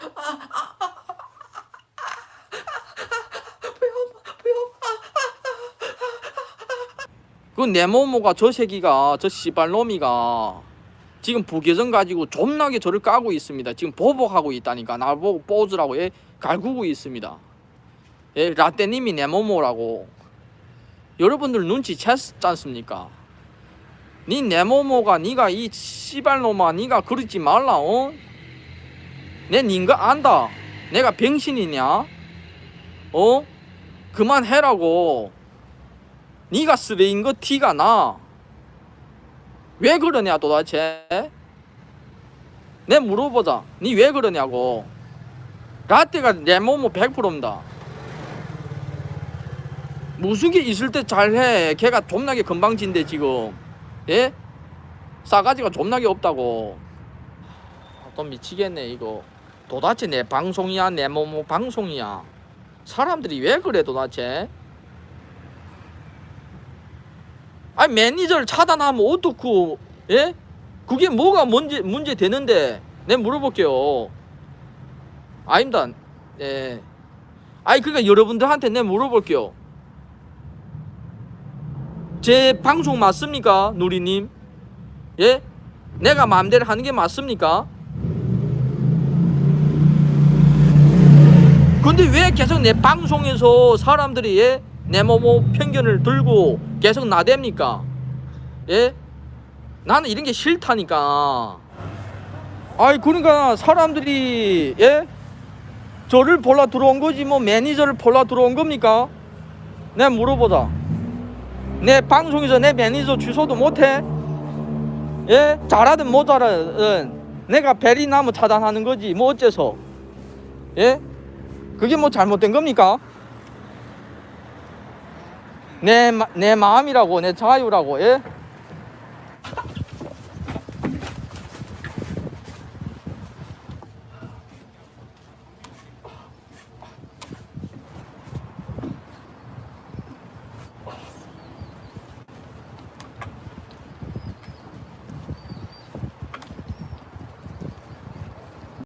그내 모모가 저 새끼가 저 씨발놈이가 지금 부계정 가지고 존나게 저를 까고 있습니다. 지금 보복하고 있다니까 나보고 뽀즈라고 애 갈구고 있습니다. 예, 라떼님이 내 모모라고 여러분들 눈치챘지 않습니까? 니내 네 모모가 니가 이 씨발놈아 니가 그러지 말라 어? 내 닌가 안다 내가 병신이냐? 어? 그만해라고 니가 쓰레인 거 티가 나. 왜 그러냐 도대체? 내 물어보자. 니왜 그러냐고. 라떼가 내 몸은 100%입니다. 무수기 있을 때 잘해. 걔가 존나게 건방진데 지금. 예? 싸가지가 존나게 없다고. 아, 또 미치겠네 이거. 도대체 내 방송이야 내 몸은 방송이야. 사람들이 왜 그래 도대체? 아니 매니저를 차단하면 어떻고 예? 그게 뭐가 문제 문제 되는데 내 물어볼게요. 아닙니다. 예. 아니 그러니까 여러분들한테 내 물어볼게요. 제 방송 맞습니까, 누리님? 예? 내가 마음대로 하는 게 맞습니까? 근데 왜 계속 내 방송에서 사람들이 예? 내 뭐뭐 편견을 들고 계속 나댑니까? 예? 나는 이런 게 싫다니까. 아이 그러니까 사람들이 예? 저를 볼라 들어온 거지 뭐 매니저를 볼라 들어온 겁니까? 내가 물어보자. 내 방송에서 내 매니저 주소도 못해? 예? 잘하든 못 잘하든 내가 베리 나무 차단하는 거지 뭐 어째서? 예? 그게 뭐 잘못된 겁니까? 내, 마- 내 마음이라고 내 자유라고 예?